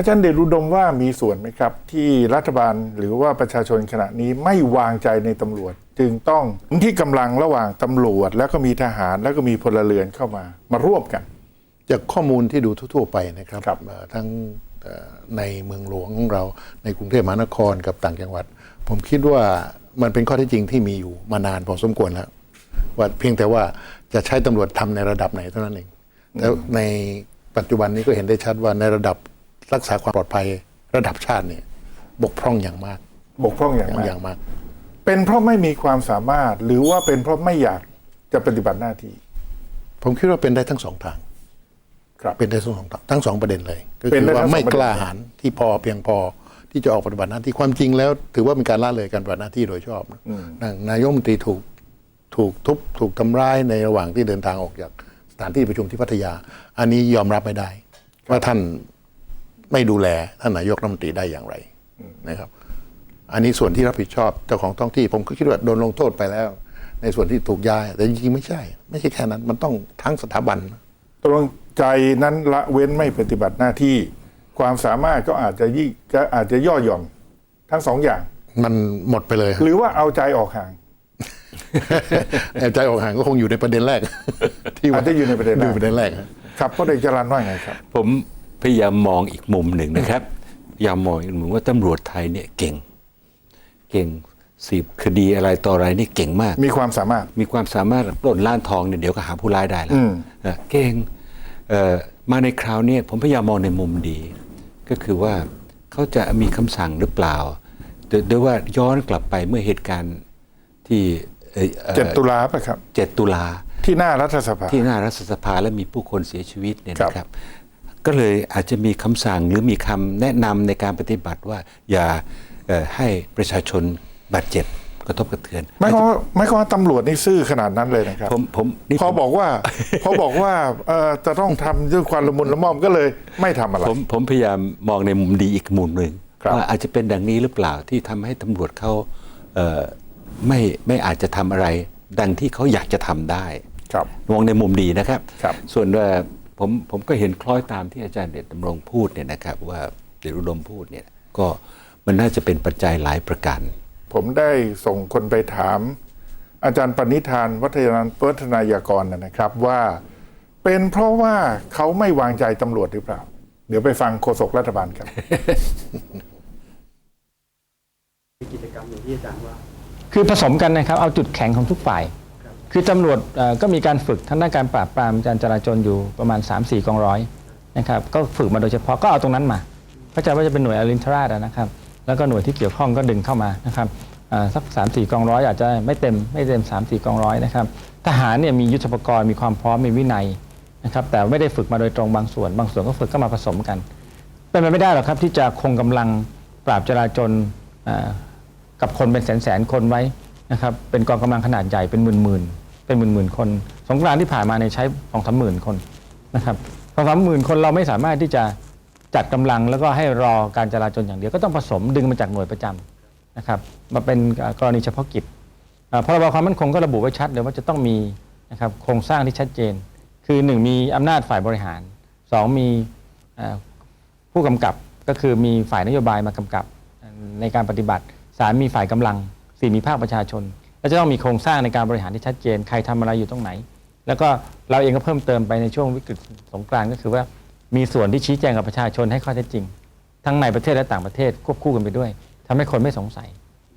อาจารย์เดชอุดมว่ามีส่วนไหมครับ ที่รัฐบาลหรือว่าประชาชนขณะนี้ไม่วางใจในตำรวจ จึงต้องที่กำลังระหว่างตำรวจ แล้วก็มีทหารแล้วก็มีพลเรือนเข้ามามาร่วมกัน จากข้อมูลที่ดูทั่วๆไปนะครับครับเอ่อทั้งเอ่อในเมืองหลวงของเราในกรุงเทพมหานครกับต่างจังหวัด ผมคิดว่ามันเป็นข้อเท็จจริงที่มีอยู่มานานพอสมควรแล้วว่าเพียงแต่ว่าจะใช้ตำรวจทำในระดับไหนเท่านั้นเองแล้วในปัจจุบันนี้ก็เห็นได้ชัดว่าในระดับ รักษาความปลอดภัยระดับชาติเนี่ยบกพร่องอย่างมาก บกพร่องอย่างอย่างมากอย่างมาก เป็นเพราะไม่มีความสามารถหรือว่าเป็นเพราะไม่อยากจะปฏิบัติหน้าที่ ผมคิดว่าเป็นได้ทั้งสองทาง ครับเป็นได้ทั้งสองทั้งสองประเด็นเลยก็เป็คืนอได้ว่าทั้งสองไม่ประเด็นกล้าหาญที่พอเพียงพอที่จะออกปฏิบัติหน้าที่ความจริงแล้ว ถือว่าเป็นการละเลยการปฏิบัติหน้าที่โดยชอบนะนนายกรัฐมนตรีถูกถูกทุบถูกทำร้ายในระหว่างที่เดินทางออกจากสถานที่ประชุมที่พัทยา อันนี้ยอมรับไม่ได้ ว่าท่าน ไม่ดูแลท่านนายกรัฐมนตรีได้อย่างไรนะครับ อันนี้ส่วนที่รับผิดชอบเจ้าของท้องที่ผมก็คิดว่าโดนลงโทษไปแล้ว ในส่วนที่ถูกย้าย แต่จริงๆไม่ใช่ ไม่ใช่แค่นั้น มันต้องทั้งสถาบันตรงใจนั้นละเว้นไม่ปฏิบัติหน้าที่ ความสามารถก็อาจจะยิ่งก็อาจจะย่อหย่อนทั้งสองอย่าง มันหมดไปเลย หรือว่าเอาใจออกห่างแอบใจออกห่างก็คงอยู่ในประเด็นแรก ที่ว่าอาจจะอยู่ในประเด็นแรกอยู่ประเด็นแรกครับพ่อเด็กจรันว่าไงครับ ผม พยายามมองอีกมุมหนึ่งนะครับพยายามมองอีกมุมว่าตำรวจไทยเนี่ยเก่ง เก่งสืบคดีอะไรต่ออะไรนี่เก่งมาก มีความสามารถมีความสามารถปล้นล้านทองเนี่ยเดี๋ยวก็หาผู้ร้ายได้แล้วอืมเออเก่งเอ่อมาในคราวเนี้ผมพยายามมองในมุมดี ก็คือว่าเขาจะมีคำสั่งหรือเปล่าโดยโดยว่าย้อนกลับไปเมื่อเหตุการณ์ที่เอ่ออ่อเจ็ดตุลาป่ะครับเจ็ดตุลาที่หน้ารัฐสภาที่หน้ารัฐสภาและมีผู้คนเสียชีวิตเนี่ยครับนะครับ ก็เลยอาจจะมีคำสั่งหรือมีคำแนะนำในการปฏิบัติว่าอย่าเอ่อให้ประชาชนบาดเจ็บกระทบกระเทือน ไม่ความว่าไม่ความว่าตำรวจนี่ซื่อขนาดนั้นเลยนะครับผมผมนี่พอผมบอกว่าพอบอกว่าเอ่อจะต้องทำด้วยความละมุนละม่อมก็เลยไม่ทำอะไรผมผมพยายามมองในมุมดีอีกมุมหนึ่งครับว่าอาจจะเป็นดังนี้หรือเปล่าที่ทำให้ตำรวจเขาเอ่อไม่ไม่อาจจะทำอะไร ดังที่เขาอยากจะทำได้ครับมองในมุมดีนะครับครับส่วนว่า ผมผมก็เห็นคล้อยตามที่อาจารย์เดชดำรงพูดเนี่ยนะครับว่าเดชอุดมพูดเนี่ยก็มันน่าจะเป็นปัจจัยหลายประการ ผมได้ส่งคนไปถาม อาจารย์ปณิธานวัฒนวัฒนายากรนะนะครับว่าเป็นเพราะว่าเขาไม่วางใจตำรวจหรือเปล่า เดี๋ยวไปฟังโฆษกรัฐบาลกันมีกิจกรรมอย่างที่อาจารย์ว่า คือผสมกันนะครับ เอาจุดแข็งของทุกฝ่าย คือตำรวจก็มีการฝึกทั้งด้านการปราบปรามการจราจรอยู่ประมาณ 3-4 กองร้อยนะครับก็ฝึกมาโดยเฉพาะก็เอาตรงนั้นมาเข้าใจว่าจะเป็นหน่วยอรินทราชนะครับ แล้วก็หน่วยที่เกี่ยวข้องก็ดึงเข้ามานะครับอ่าสัก3-4กองร้อยอาจจะไม่เต็มไม่เต็ม3-4กองร้อยนะครับทหารเนี่ยมียุทธปกรณ์มีความพร้อมมีวินัยนะครับแต่ไม่ได้ฝึกมาโดยตรงบางส่วน บางส่วนก็ฝึกก็มาผสมกัน เป็นไปไม่ได้หรอกครับที่จะคงกำลังปราบจราจรกับคนเป็นแสนแสนคนไว้นะครับเป็นกองกำลังขนาดใหญ่เป็นหมื่นหมื่นๆ เป็นหมื่นๆคน สงกรานต์ที่ผ่านมาในยใช้สองสามหมื่นคนนะครับสองสามหมื่นคนเราไม่สามารถที่จะจัดกำลังแล้วก็ให้รอการจราจรอย่างเดียวก็ต้องผสมดึงมาจากหน่วยประจำนะครับมาเป็นกรณีเฉพาะกิจอ่าพรบความมั่นคงก็ระบุไว้ชัดเลยว่าจะต้องมีนะครับโครงสร้างที่ชัดเจน คือหนึ่งมีอำนาจฝ่ายบริหารสองมีอ่าผู้กำกับก็คือมีฝ่ายนโยบายมากำกับในการปฏิบัติสามมีฝ่ายกำลังสี่มีภาคประชาชน และจะต้องมีโครงสร้างในการบริหารที่ชัดเจน ใครทำอะไรอยู่ตรงไหน แล้วก็เราเองก็เพิ่มเติมไปในช่วงวิกฤตสงกรานต์ก็คือว่ามีส่วนที่ชี้แจงกับประชาชนให้ข้อเท็จจริง ทั้งในประเทศและต่างประเทศควบคู่กันไปด้วยทำให้คนไม่สงสัย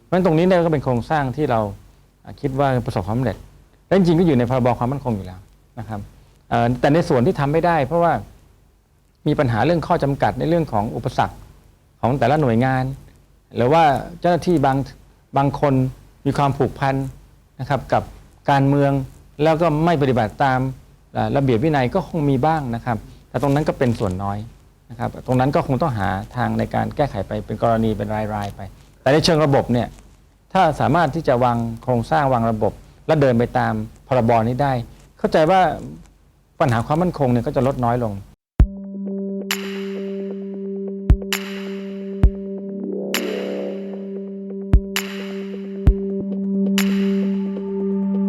เพราะฉะนั้นตรงนี้เนี่ยก็เป็นโครงสร้างที่เราคิดว่าประสบความสำเร็จและจริงก็อยู่ในพรบความมั่นคงอยู่แล้วนะครับแต่ในส่วนที่ทำไม่ได้ เพราะว่ามีปัญหาเรื่องข้อจำกัดในเรื่องของอุปสรรคของแต่ละหน่วยงาน หรือว่าเจ้าหน้าที่บางบางคน มีความผูกพันนะครับกับการเมืองแล้วก็ไม่ปฏิบัติตามระเบียบวินัยก็คงมีบ้างนะครับ แต่ตรงนั้นก็เป็นส่วนน้อยนะครับ ตรงนั้นก็คงต้องหาทางในการแก้ไขไปเป็นกรณีเป็นรายๆไป แต่ในเชิงระบบเนี่ยถ้าสามารถที่จะวางโครงสร้างวางระบบ และเดินไปตามพรบนี้ได้ เข้าใจว่าปัญหาความมั่นคงเนี่ยก็จะลดน้อยลง